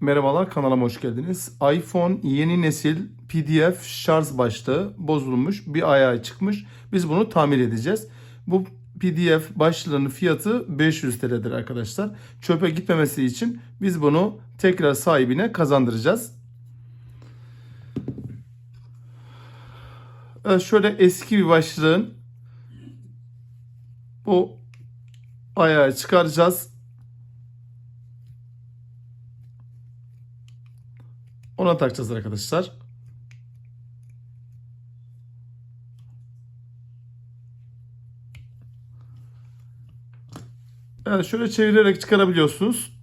Merhabalar kanalıma hoş geldiniz. iPhone yeni nesil PDF şarj başlığı bozulmuş bir ayağı çıkmış. Biz bunu tamir edeceğiz. Bu PDF başlığının fiyatı 500 TL'dir arkadaşlar. Çöpe gitmemesi için biz bunu tekrar sahibine kazandıracağız. Evet, şöyle eski bir başlığın bu ayağı çıkaracağız. Ona takacağız arkadaşlar. Evet şöyle çevirerek çıkarabiliyorsunuz.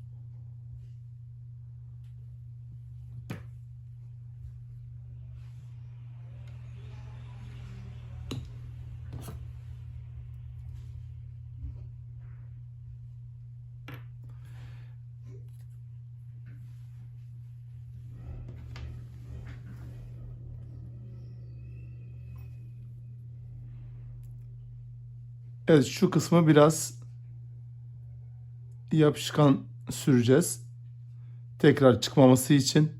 Evet şu kısmı biraz yapışkan süreceğiz. Tekrar çıkmaması için.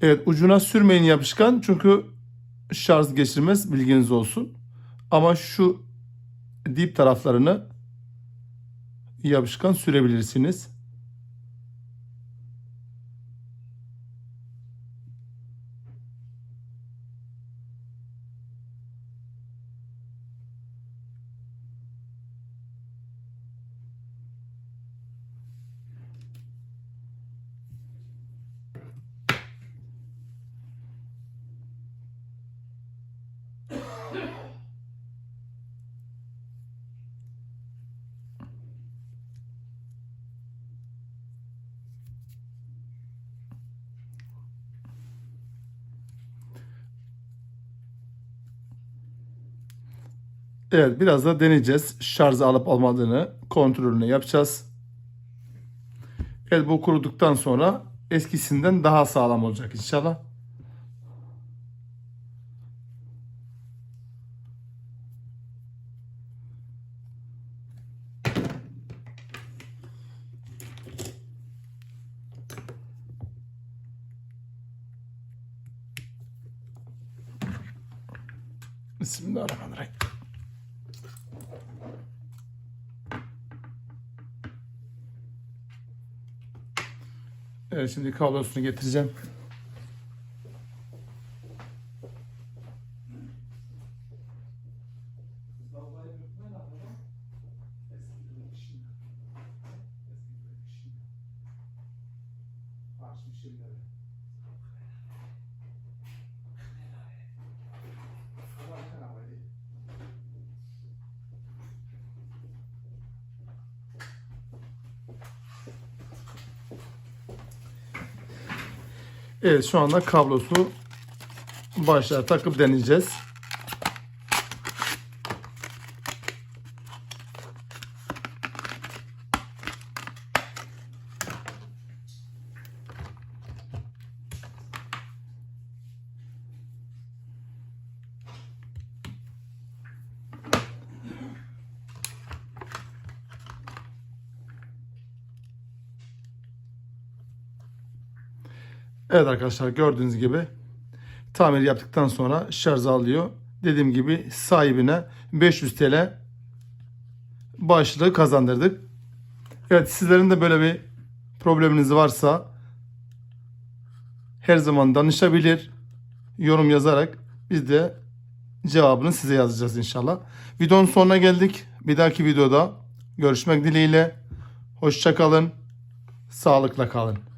Evet ucuna sürmeyin yapışkan çünkü şarj geçirmez bilginiz olsun. Ama şu dip taraflarını yapışkan sürebilirsiniz. Evet biraz da deneyeceğiz. Şarjı alıp almadığını kontrolünü yapacağız. Evet bu kuruduktan sonra eskisinden daha sağlam olacak inşallah. Bismillahirrahmanirrahim. Evet şimdi kablosunu getireceğim. Evet şu anda kablosu başlığa takıp deneyeceğiz. Evet arkadaşlar gördüğünüz gibi tamir yaptıktan sonra şarj alıyor. Dediğim gibi sahibine 500 TL başlığı kazandırdık. Evet sizlerin de böyle bir probleminiz varsa her zaman danışabilir. Yorum yazarak biz de cevabını size yazacağız inşallah. Videonun sonuna geldik. Bir dahaki videoda görüşmek dileğiyle. Hoşçakalın. Sağlıkla kalın.